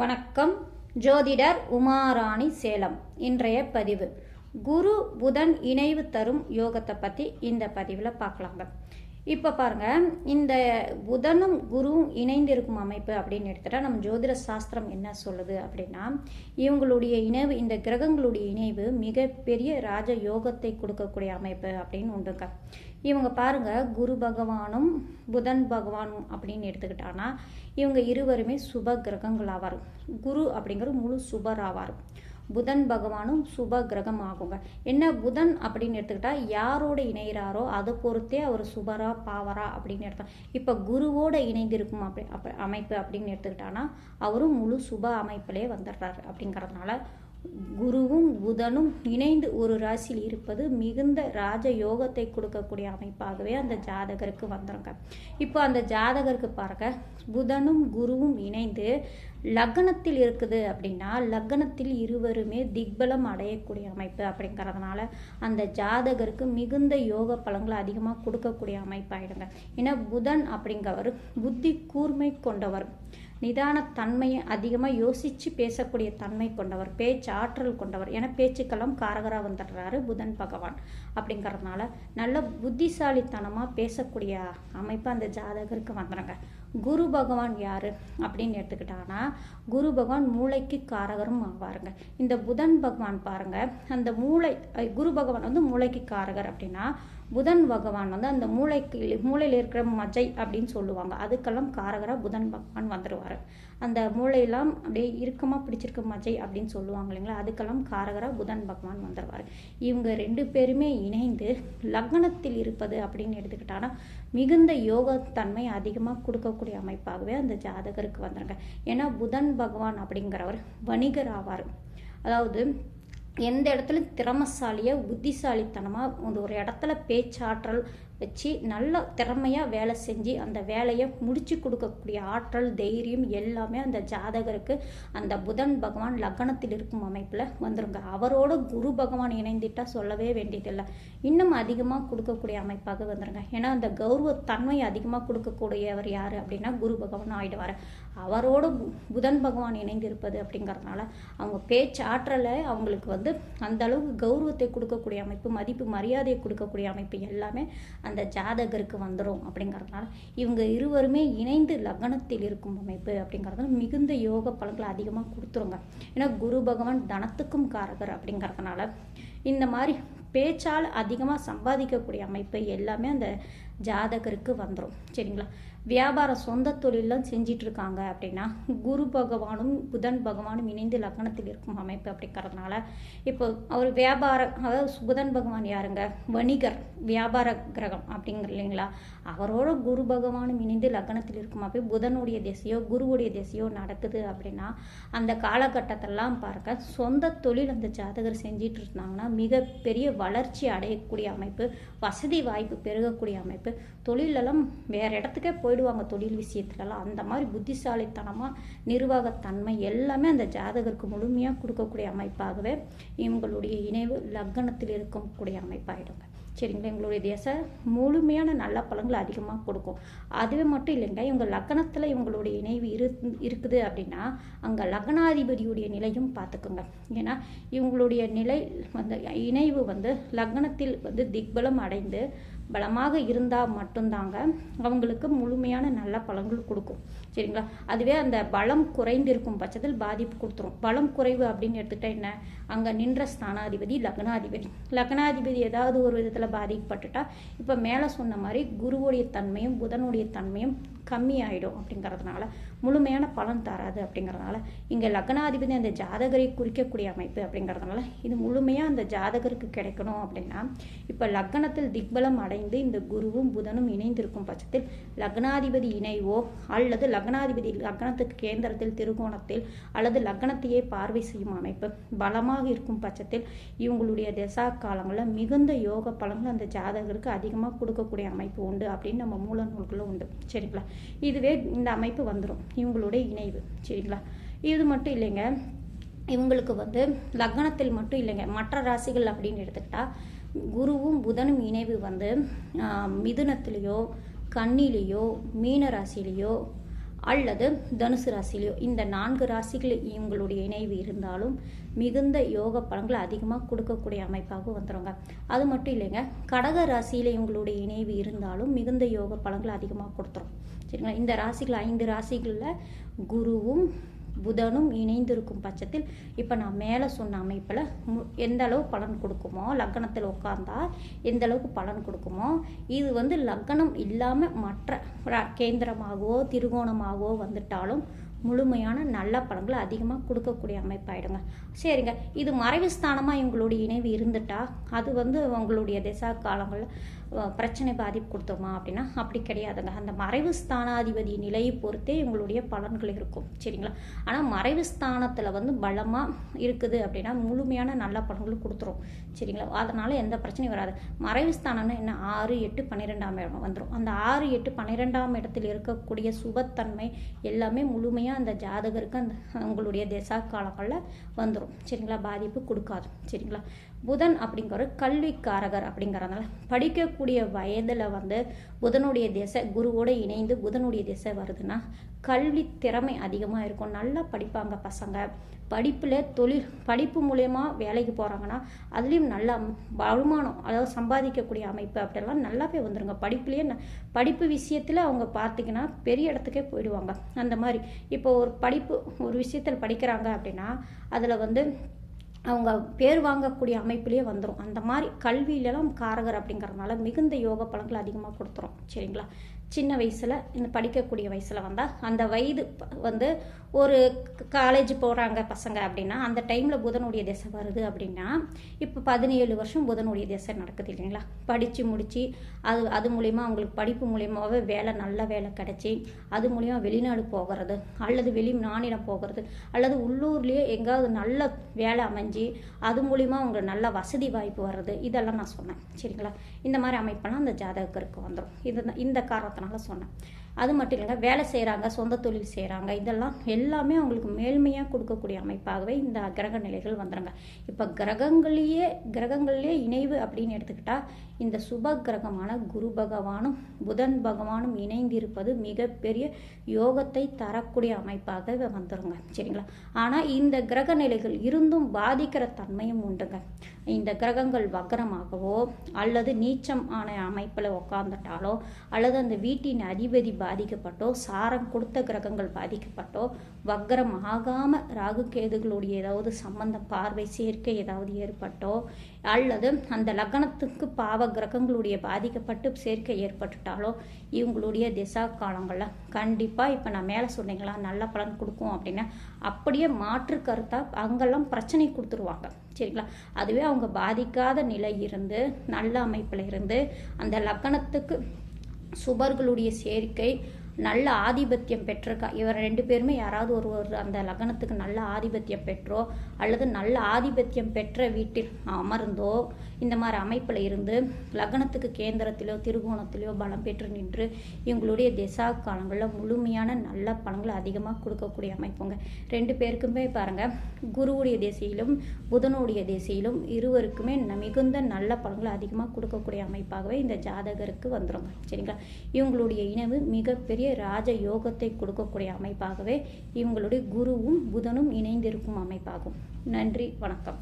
வணக்கம். ஜோதிடர் உமாராணி சேலம். இன்றைய பதிவு. குரு புதன் இணைவு தரும் யோகத்தை பற்றி இந்த பதிவில் பார்க்கலாங்க. இப்போ பாருங்க இந்த புதனும் குருவும் இணைந்திருக்கும் அமைப்பு அப்படின்னு எடுத்துட்டா நம்ம ஜோதிட சாஸ்திரம் என்ன சொல்லுது அப்படின்னா இவங்களுடைய இணைவு இந்த கிரகங்களுடைய இணைவு மிகப்பெரிய ராஜ யோகத்தை கொடுக்கக்கூடிய அமைப்பு அப்படின்னு உண்டுங்க. இவங்க பாருங்க குரு பகவானும் புதன் பகவானும் அப்படின்னு எடுத்துக்கிட்டானா இவங்க இருவருமே சுப கிரகங்கள் ஆவார் குரு அப்படிங்கிறது முழு சுபர் ஆவார். புதன் பகவானும் சுப கிரகம் ஆகுங்க என்ன புதன் அப்படின்னு எடுத்துக்கிட்டா யாரோட இணைகிறாரோ அதை பொறுத்தே அவர் சுபரா பாவரா அப்படின்னு எடுத்தோம் இப்போ குருவோட இணைந்திருக்கும் அப்படி அப்ப அமைப்பு அப்படின்னு எடுத்துக்கிட்டானா அவரும் முழு சுப அமைப்பிலே வந்துடுறாரு அப்படிங்கிறதுனால குருவும் புதனும் இணைந்து ஒரு ராசியில் இருப்பது மிகுந்த ராஜ யோகத்தை கொடுக்கக்கூடிய அமைப்பாகவே அந்த ஜாதகருக்கு வந்துருங்க. இப்போ அந்த ஜாதகருக்கு பாருங்க. புதனும் குருவும் இணைந்து லக்னத்தில் இருக்குது அப்படின்னா லக்னத்தில் இருவருமே திக்பலம் அடையக்கூடிய அமைப்பு அப்படிங்கிறதுனால அந்த ஜாதகருக்கு மிகுந்த யோக பலங்களை அதிகமாக கொடுக்கக்கூடிய அமைப்பாயிடுங்க. ஏன்னா புதன் அப்படிங்கிறவர் புத்தி கூர்மை கொண்டவர். நிதான தன்மையை அதிகமாக யோசித்து பேசக்கூடிய தன்மை கொண்டவர் பேச்சு ஆற்றல் கொண்டவர். என பேச்சுக்கெல்லாம் காரகராக வந்துடுறாரு புதன் பகவான் அப்படிங்கிறதுனால நல்ல புத்திசாலித்தனமாக பேசக்கூடிய அமைப்பு அந்த ஜாதகருக்கு வந்துடுங்க குரு பகவான் யார் அப்படின்னு எடுத்துக்கிட்டாங்கன்னா குரு பகவான் மூளைக்கு காரகரும் ஆவாருங்க. இந்த புதன் பகவான் பாருங்கள் அந்த மூளை குரு பகவான் வந்து மூளைக்கு காரகர் அப்படின்னா புதன் பகவான் வந்து அந்த மூளைக்கு மூளையில் இருக்கிற மஜை அப்படின்னு சொல்லுவாங்க. அதுக்கெல்லாம் காரகராக புதன் பகவான் வந்துடுவார் அந்த மூளையெல்லாம் அப்படியே இறுக்கமாக பிடிச்சிருக்க மஜை அப்படின்னு சொல்லுவாங்க இல்லைங்களா? அதுக்கெல்லாம் காரகராக புதன் பகவான் வந்துடுவார் இவங்க ரெண்டு பேருமே இணைந்து லக்னத்தில் இருப்பது அப்படின்னு எடுத்துக்கிட்டாங்கன்னா மிகுந்த யோகத்தன்மை அதிகமாக கொடுக்கக்கூடிய அமைப்பாகவே அந்த ஜாதகருக்கு வந்துருங்க. ஏன்னா புதன் பகவான் அப்படிங்கிறவர் வணிகர் ஆவார். அதாவது எந்த இடத்துல திறமசாலியாக புத்திசாலித்தனமாக ஒரு இடத்துல பேச்சாற்றல் வச்சு நல்ல திறமையாக வேலை செஞ்சு அந்த வேலையை முடிச்சு கொடுக்கக்கூடிய ஆற்றல் தைரியம் எல்லாமே அந்த ஜாதகருக்கு அந்த புதன் பகவான் லக்னத்தில் இருக்கும் அமைப்பில் வந்துருங்க. அவரோட குரு பகவான் இணைந்துட்டா சொல்லவே வேண்டியதில்லை. இன்னும் அதிகமாக கொடுக்கக்கூடிய அமைப்பாக வந்துருங்க. ஏன்னா அந்த கௌரவ தன்மை அதிகமாக கொடுக்கக்கூடியவர் யார் அப்படின்னா குரு பகவான் ஆயிடுவார். அவரோட புதன் பகவான் இணைந்திருப்பது அப்படிங்கிறதுனால அவங்க பேச்சு ஆற்றலை அவங்களுக்கு வந்து அந்த அளவுக்கு கௌரவத்தை கொடுக்கக்கூடிய அமைப்பு மதிப்பு மரியாதையை கொடுக்கக்கூடிய அமைப்பு எல்லாமே அந்த ஜாதகருக்கு வந்துடும் அப்படிங்கிறதுனால இவங்க இருவருமே இணைந்து லக்னத்தில் இருக்கும் அமைப்பு அப்படிங்கிறதுனால மிகுந்த யோக பலன்களை அதிகமாக கொடுத்துருங்க. ஏன்னா குரு பகவான் தனத்துக்கும் காரகர் அப்படிங்கிறதுனால இந்த மாதிரி பேச்சால் அதிகமாக சம்பாதிக்கக்கூடிய அமைப்பு எல்லாமே அந்த ஜாதகருக்கு வந்துடும் சரிங்களா? வியாபாரம் சொந்த தொழிலெலாம் செஞ்சிட்டு இருக்காங்க அப்படின்னா குரு பகவானும் புதன் பகவானும் இணைந்து லக்னத்தில் இருக்கும் அமைப்பு அப்படிங்கிறதுனால இப்போ அவர் வியாபார அதாவது புதன் பகவான் யாருங்க? வணிகர் வியாபார கிரகம் அப்படிங்கிற இல்லைங்களா? அவரோட குரு பகவானும் இணைந்து லக்னத்தில் இருக்கும் அப்போ புதனுடைய திசையோ குருவுடைய திசையோ நடக்குது அப்படின்னா அந்த காலகட்டத்திலலாம் பார்க்க சொந்த தொழில் அந்த ஜாதகர் செஞ்சிட்டு இருந்தாங்கன்னா மிகப்பெரிய வளர்ச்சி அடையக்கூடிய அமைப்பு வசதி வாய்ப்பு பெருகக்கூடிய அமைப்பு தொழிலெல்லாம் வேறு இடத்துக்கே போயிடுவாங்க. தொழில் விஷயத்துலலாம். அந்த மாதிரி புத்திசாலித்தனமாக நிர்வாகத்தன்மை எல்லாமே அந்த ஜாதகருக்கு முழுமையாக கொடுக்கக்கூடிய அமைப்பாகவே இவங்களுடைய இணைவு லக்னத்தில் இருக்கக்கூடிய அமைப்பாயிடுங்க. சரிங்களா? எங்களுடைய தேச முழுமையான நல்ல பழங்களை அதிகமாக கொடுக்கும். அதுவே மட்டும் இல்லைங்க இவங்க லக்னத்தில் இவங்களுடைய இணைவு இரு இருக்குது அப்படின்னா அங்கே லக்னாதிபதியுடைய நிலையும் பார்த்துக்குங்க. ஏன்னா இவங்களுடைய நிலை வந்து இணைவு வந்து லக்னத்தில் வந்து திக்பலம் அடைந்து பலமாக இருந்தால் மட்டும்தாங்க அவங்களுக்கு முழுமையான நல்ல பலன்கள் கொடுக்கும். சரிங்களா? அதுவே அந்த பலம் குறைந்திருக்கும் பட்சத்தில் பாதிப்பு கொடுத்துரும். பலம் குறைவு அப்படின்னு எடுத்துக்கிட்டா என்ன? அங்கே நின்ற ஸ்தானாதிபதி லக்னாதிபதி. லக்னாதிபதி ஏதாவது ஒரு விதத்தில் பாதிக்கப்பட்டுட்டா இப்போ மேலே சொன்ன மாதிரி குருவுடைய தன்மையும் புதனுடைய தன்மையும் கம்மியாயிடும் அப்படிங்கிறதுனால முழுமையான பலன் தராது அப்படிங்கிறதுனால இங்கே லக்னாதிபதி அந்த ஜாதகரை குறிக்கக்கூடிய அமைப்பு அப்படிங்கிறதுனால இது முழுமையாக அந்த ஜாதகருக்கு கிடைக்கணும் அப்படின்னா இப்போ லக்னத்தில் திக்பலம் அடைந்து இந்த குருவும் புதனும் இணைந்திருக்கும் பட்சத்தில் லக்னாதிபதி இணைவோ அல்லது லக்னாதிபதி லக்னத்துக்கு கேந்திரத்தில் திருகோணத்தில் அல்லது லக்னத்தையே பார்வை செய்யும் அமைப்பு பலமாக இருக்கும் பட்சத்தில் இவங்களுடைய திசா காலங்களில் மிகுந்த யோக பலன்கள் அந்த ஜாதகருக்கு அதிகமாக கொடுக்கக்கூடிய அமைப்பு உண்டு அப்படின்னு நம்ம மூல நூல்களும் உண்டு. சரிங்களா? இதுவே இந்த அமைப்பு வந்துடும் இவங்களுடைய இணைவு சரிங்களா? இது மட்டும் இல்லைங்க. இவங்களுக்கு வந்து லக்னத்தில் மட்டும் இல்லைங்க. மற்ற ராசிகள் அப்படின்னு எடுத்துக்கிட்டா குருவும் புதனும் இணைவு வந்து மிதுனத்திலேயோ கண்ணிலேயோ மீன ராசிலேயோ அல்லது தனுசு ராசிலையோ இந்த நான்கு ராசிகள் இவங்களுடைய இணைவு இருந்தாலும் மிகுந்த யோக பலன்களை அதிகமாக கொடுக்கக்கூடிய அமைப்பாக வந்துருங்க. அது மட்டும் இல்லைங்க கடக ராசியில் இவங்களுடைய இணைவு இருந்தாலும் மிகுந்த யோக பலன்களை அதிகமாக கொடுத்துரும். சரிங்களா? இந்த ராசிகள் ஐந்து ராசிகளில் குருவும் புதனும் இணைந்திருக்கும் பட்சத்தில் இப்போ நான் மேலே சொன்ன அமைப்பில் மு- எந்த அளவு பலன் கொடுக்குமோ லக்னத்தில் உட்கார்ந்தா எந்த அளவுக்கு பலன் கொடுக்குமோ இது வந்து லக்னம் இல்லாமல் மற்ற கேந்திரமாகவோ திருகோணமாகவோ வந்துட்டாலும் முழுமையான நல்ல பலன்களை அதிகமாக கொடுக்கக்கூடிய அமைப்பாயிடுங்க. சரிங்க. இது மறைவு ஸ்தானமாக இவங்களுடைய இணைவு இருந்துட்டா அது வந்து உங்களுடைய திசா காலங்களில் பிரச்சனை பாதிப்பு கொடுத்தோமா அப்படின்னா அப்படி கிடையாதுங்க. அந்த மறைவு ஸ்தானாதிபதி நிலையை பொறுத்தே இவங்களுடைய பலன்கள் இருக்கும். சரிங்களா? ஆனால் மறைவு ஸ்தானத்தில் வந்து பலமாக இருக்குது அப்படின்னா முழுமையான நல்ல பலன்கள் கொடுத்துரும். சரிங்களா? அதனால் எந்த பிரச்சனையும் வராது. மறைவு ஸ்தானம்னா என்ன? ஆறு எட்டு பன்னிரெண்டாம் இடம் வந்துடும் அந்த ஆறு எட்டு பன்னிரெண்டாம் இடத்தில் இருக்கக்கூடிய சுபத்தன்மை எல்லாமே முழுமையாக அந்த ஜாதகருக்கு அந்த உங்களுடைய திசா காலங்களில் வந்துடும் சரிங்களா? பாதிப்பு கொடுக்காது. சரிங்களா? புதன் அப்படிங்கிற கல்விக்காரகர் அப்படிங்கிறதுனால இருக்கக்கூடிய வயதில் வந்து புதனுடைய திசை குருவோட இணைந்து புதனுடைய திசை வருதுன்னா கல்வி திறமை அதிகமாக இருக்கும். நல்லா படிப்பாங்க பசங்க. படிப்பில் தொழில் படிப்பு மூலயமா வேலைக்கு போகிறாங்கன்னா அதுலேயும் நல்ல வருமானம் அதாவது சம்பாதிக்கக்கூடிய அமைப்பு அப்படிலாம் நல்லாவே வந்துடுங்க படிப்புலேயே ந- படிப்பு விஷயத்தில் அவங்க பார்த்தீங்கன்னா பெரிய இடத்துக்கே போயிடுவாங்க. அந்த மாதிரி. இப்போ ஒரு படிப்பு ஒரு விஷயத்தில் படிக்கிறாங்க அப்படின்னா அதில் வந்து அவங்க பேர் வாங்கக்கூடிய அமைப்பிலேயே வந்துடும் அந்த மாதிரி கல்வியிலலாம் காரகர் அப்படிங்கிறதுனால மிகுந்த யோக பலன்கள் அதிகமாக கொடுத்துரும். சரிங்களா? சின்ன வயசில் இந்த படிக்கக்கூடிய வயசில் வந்தால் அந்த வயது வந்து ஒரு காலேஜ் போகிறாங்க பசங்க அப்படின்னா அந்த டைமில் புதனுடைய திசை வருது அப்படின்னா இப்போ பதினேழு வருஷம் புதனுடைய திசை நடக்குது இல்லைங்களா? படித்து முடித்து அது அது மூலிமா அவங்களுக்கு படிப்பு மூலியமாகவே வேலை நல்ல வேலை கிடச்சி அது மூலிமா வெளிநாடு போகிறது அல்லது வெளி மாநிலம் போகிறது அல்லது உள்ளூர்லேயே எங்காவது நல்ல வேலை அமைஞ்சு அது மூலிமா அவங்களுக்கு நல்ல வசதி வாய்ப்பு வர்றது இதெல்லாம் நான் சொன்னேன். சரிங்களா? இந்த மாதிரி அமைப்பெல்லாம் அந்த ஜாதகருக்கு வந்துடும் இது இந்த காரணம் காரணத்தினால சொன்னேன். அது மட்டும் இல்லைங்க வேலை செய்கிறாங்க சொந்த தொழில் செய்கிறாங்க இதெல்லாம் எல்லாமே அவங்களுக்கு மேல்மையாக கொடுக்கக்கூடிய அமைப்பாகவே இந்த கிரக நிலைகள் வந்துடுங்க இப்போ கிரகங்களையே கிரகங்கள்லேயே இணைவு அப்படின்னு எடுத்துக்கிட்டா இந்த சுப கிரகமான குரு பகவானும் புதன் பகவானும் இணைந்திருப்பது மிகப்பெரிய யோகத்தை தரக்கூடிய அமைப்பாக வந்துருங்க. சரிங்களா? ஆனால் இந்த கிரக நிலைகள் இருந்தும் பாதிக்கிற தன்மையும் உண்டுங்க. இந்த கிரகங்கள் வக்கரமாகவோ அல்லது நீச்சம் ஆன அமைப்பில் உட்காந்துட்டாலோ அல்லது அந்த வீட்டின் அதிபதி பாதிக்கப்பட்டோ சாரம் கொடுத்த கிரகங்கள் பாதிக்கப்பட்டோ வக்கரம் ஆகாம ராகு கேதுகளுடைய ஏதாவது சம்பந்த பார்வை சேர்க்கை ஏதாவது ஏற்பட்டோ அல்லது அந்த லக்னத்துக்கு பாவ கிரகங்களுடைய பாதிக்கப்பட்டு சேர்க்கை ஏற்பட்டுட்டாலோ இவங்களுடைய திசா காலங்களில் கண்டிப்பாக இப்போ நான் மேலே சொன்னீங்களா நல்ல பலன் கொடுக்கும் அப்படின்னா அப்படியே மாற்று கருத்தாக அங்கெல்லாம் பிரச்சனை கொடுத்துருவாங்க. சரிங்களா? அதுவே அவங்க பாதிக்காத நிலை இருந்து நல்ல அமைப்பில் இருந்து அந்த லக்னத்துக்கு சுபர்களுடைய சேர்க்கை நல்ல ஆதிபத்தியம் பெற்றிருக்கா? இவர் ரெண்டு பேருமே யாராவது ஒரு ஒரு அந்த லக்னத்துக்கு நல்ல ஆதிபத்தியம் பெற்றோ? அல்லது நல்ல ஆதிபத்தியம் பெற்ற வீட்டில் அமர்ந்தோ? இந்த மாதிரி அமைப்பில் இருந்து லக்னத்துக்கு கேந்திரத்திலோ திருகோணத்திலோ பலம் பெற்று நின்று இவங்களுடைய திசா காலங்களில் முழுமையான நல்ல பலன்களை அதிகமாக கொடுக்கக்கூடிய அமைப்புங்க. ரெண்டு பேருக்குமே பாருங்க குருவுடைய திசையிலும் புதனுடைய திசையிலும் இருவருக்குமே ந- மிகுந்த நல்ல பலன்களை அதிகமாக கொடுக்கக்கூடிய அமைப்பாகவே இந்த ஜாதகருக்கு வந்துருங்க. சரிங்களா? இவங்களுடைய இணைவு மிகப்பெரிய ராஜ யோகத்தை கொடுக்கக்கூடிய அமைப்பாகவே இவங்களுடைய குருவும் புதனும் இணைந்திருக்கும் அமைப்பாகும். நன்றி வணக்கம்.